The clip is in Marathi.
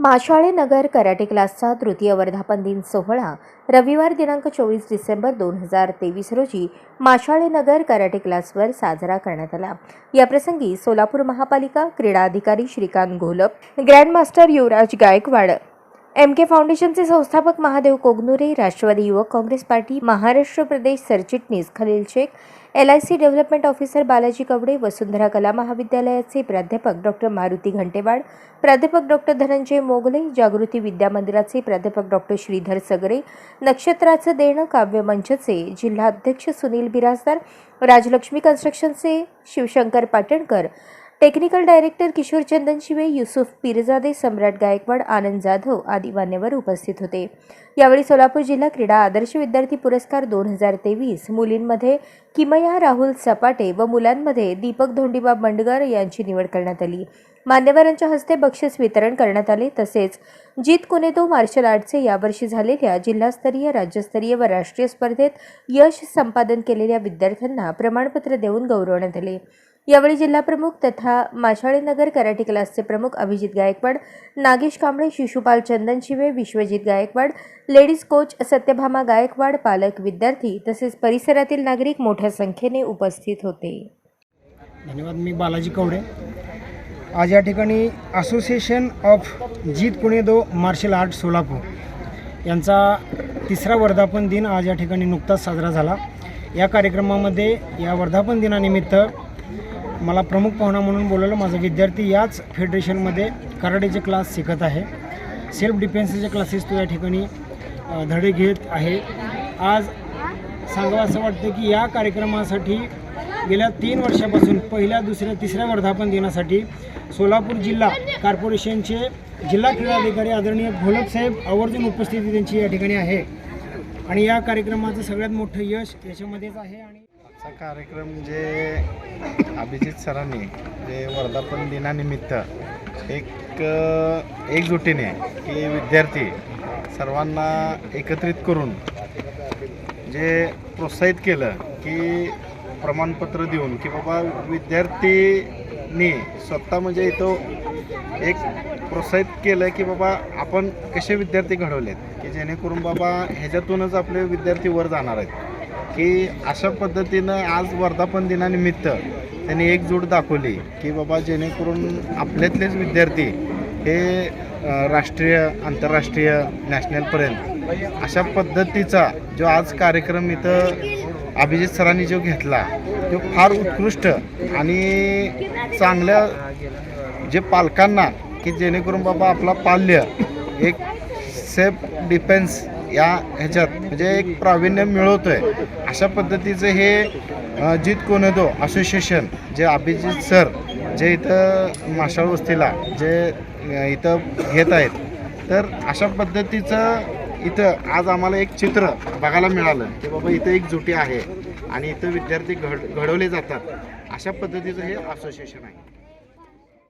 माशाळे नगर कराटे क्लासचा तृतीय वर्धापन दिन सोहळा रविवार दिनांक चोवीस डिसेंबर दोन हजार तेवीस रोजी माशाळे नगर कराटे क्लासवर साजरा करण्यात आला. याप्रसंगी सोलापूर महापालिका क्रीडा अधिकारी Shrikant Gholap grandmaster Yuvraj Gaikwad M K फाउंडेशनचे संस्थापक महादेव कोगनुरे राष्ट्रवादी युवक काँग्रेस पार्टी महाराष्ट्र प्रदेश सरचिटणीस Khalil Shaikh L I C development officer Balaji Kawade Vasundhara Kala महाविद्यालयाचे प्राध्यापक डॉक्टर मारुती घंटेवाड प्राध्यापक डॉक्टर धनंजय मोगले जागृती विद्या मंदिराचे प्राध्यापक डॉक्टर श्रीधर सगरे नक्षत्राचं देणं काव्य मंचचे जिल्हाध्यक्ष सुनील बिराजदार राजलक्ष्मी कन्स्ट्रक्शनचे शिवशंकर पाटणकर टेक्निकल डायरेक्टर किशोर चंदन शिवे युसुफ पिरजादे सम्राट गायकवाड आनंद जाधव आदी मान्यवर उपस्थित होते. यावेळी सोलापूर जिल्हा क्रीडा आदर्श विद्यार्थी पुरस्कार दोन हजार तेवीस मुलींमध्ये किमया राहुल सपाटे व मुलांमध्ये दीपक धोंडीबा बंडगर यांची निवड करण्यात आली. मान्यवरांच्या हस्ते बक्षीस वितरण करण्यात आले. तसेच जीत कुनेतो मार्शल आर्टचे यावर्षी झालेल्या जिल्हास्तरीय राज्यस्तरीय व राष्ट्रीय स्पर्धेत यश संपादन केलेल्या विद्यार्थ्यांना प्रमाणपत्र देऊन गौरवण्यात आले. यावेळी जिल्हाप्रमुख तथा माशाळे नगर कराटे क्लासचे प्रमुख अभिजित गायकवाड नागेश कांबळे शिशुपाल चंदन शिवे विश्वजित गायकवाड लेडीज कोच सत्यभामा गायकवाड पालक विद्यार्थी तसेच परिसरातील नागरिक मोठ्या संख्येने उपस्थित होते. धन्यवाद मी बालाजी कवडे. आज या ठिकाणी association of Jeet Kune Do martial art Solapur यांचा तिसरा वर्धापन दिन आज या ठिकाणी नुकताच साजरा झाला. या कार्यक्रमामध्ये या वर्धापन दिनानिमित्त मला प्रमुख पाहुणा म्हणून बोलवलं. माझा विद्यार्थी याच फेडरेशनमध्ये कराडेचे क्लास शिकत आहे. सेल्फ डिफेन्सचे क्लासेस तो या ठिकाणी धडे घेत आहे. आज सांगावं असं वाटतं की या कार्यक्रमासाठी गेल्या तीन वर्षापासून पहिल्या दुसऱ्या तिसऱ्या वर्धापन दिनासाठी सोलापूर जिल्हा कॉर्पोरेशनचे जिल्हा क्रीडा अधिकारी आदरणीय घोलप साहेब आवर्जून उपस्थिती त्यांची या ठिकाणी आहे. आणि या कार्यक्रमाचं सगळ्यात मोठं यश याच्यामध्येच आहे आणि आजचा कार्यक्रम जे अभिजित सरांनी जे वर्धापन दिनानिमित्त एक एकजुटीने की विद्यार्थी सर्वांना एकत्रित करून जे प्रोत्साहित केलं की प्रमाणपत्र देऊन की बाबा विद्यार्थीनी स्वतः म्हणजे इथं एक प्रोत्साहित केलं की बाबा आपण कसे विद्यार्थी घडवलेत की जेणेकरून बाबा ह्याच्यातूनच आपले विद्यार्थी वर जाणार आहेत. की अशा पद्धतीनं आज वर्धापन दिनानिमित्त त्यांनी एकजूट दाखवली की बाबा जेणेकरून आपल्यातलेच विद्यार्थी हे राष्ट्रीय आंतरराष्ट्रीय नॅशनलपर्यंत अशा पद्धतीचा जो आज कार्यक्रम इथं अभिजित सरांनी जो घेतला तो फार उत्कृष्ट आणि चांगल्या जे पालकांना की जेणेकरून बाबा आपला पाल्य एक सेफ डिफेन्स या ह्याच्यात म्हणजे एक प्रावीण्य मिळवतो आहे अशा पद्धतीचं हे जित कोनदो असोसिएशन जे अभिजित सर जे इथं माशाळ वस्तीला जे इथं घेत आहेत. तर अशा पद्धतीचं इथं आज आम्हाला एक चित्र बघायला मिळालं की बाबा इथं एक जुटी आहे आणि इथं विद्यार्थी घड घडवले जातात. अशा पद्धतीचं हे असोसिएशन आहे.